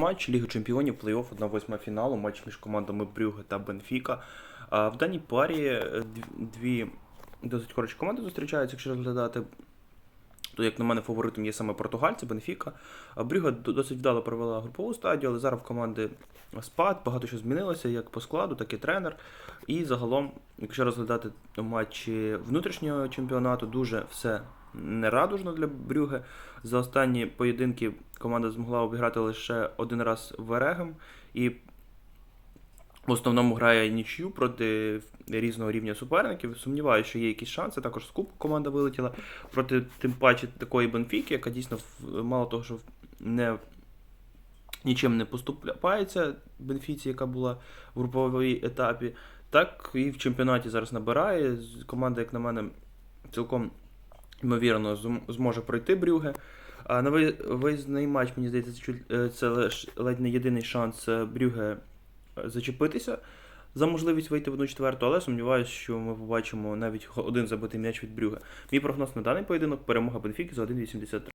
Матч Ліги Чемпіонів, плей-офф 1-8 фіналу, матч між командами Брюге та Бенфіка. В даній парі е, дві досить хороші команди зустрічаються, якщо розглядати. То, як на мене, фаворитом є саме португальці, Бенфіка. Брюга досить вдало провела групову стадію, але зараз в команди спад, багато що змінилося, як по складу, так і тренер. І загалом, якщо розглядати матчі внутрішнього чемпіонату, дуже все нерадужно для Брюге. За останні поєдинки команда змогла обіграти лише один раз Верегем і в основному грає нічю проти різного рівня суперників. Сумніваюся, що є якісь шанси. Також з Кубку команда вилетіла проти тим паче такої Бенфіки, яка дійсно мало того, що не нічим не поступається Бенфіці, яка була в груповій етапі, так і в чемпіонаті зараз набирає. Команда, як на мене, цілком ймовірно зможе пройти Брюге. А на виїзний матч, мені здається, це е, ледь не єдиний шанс е, Брюге е, зачепитися за можливість вийти в 1-4, але сумніваюся, що ми побачимо навіть один забитий м'яч від Брюге. Мій прогноз на даний поєдинок перемога Бенфіки за 1,83.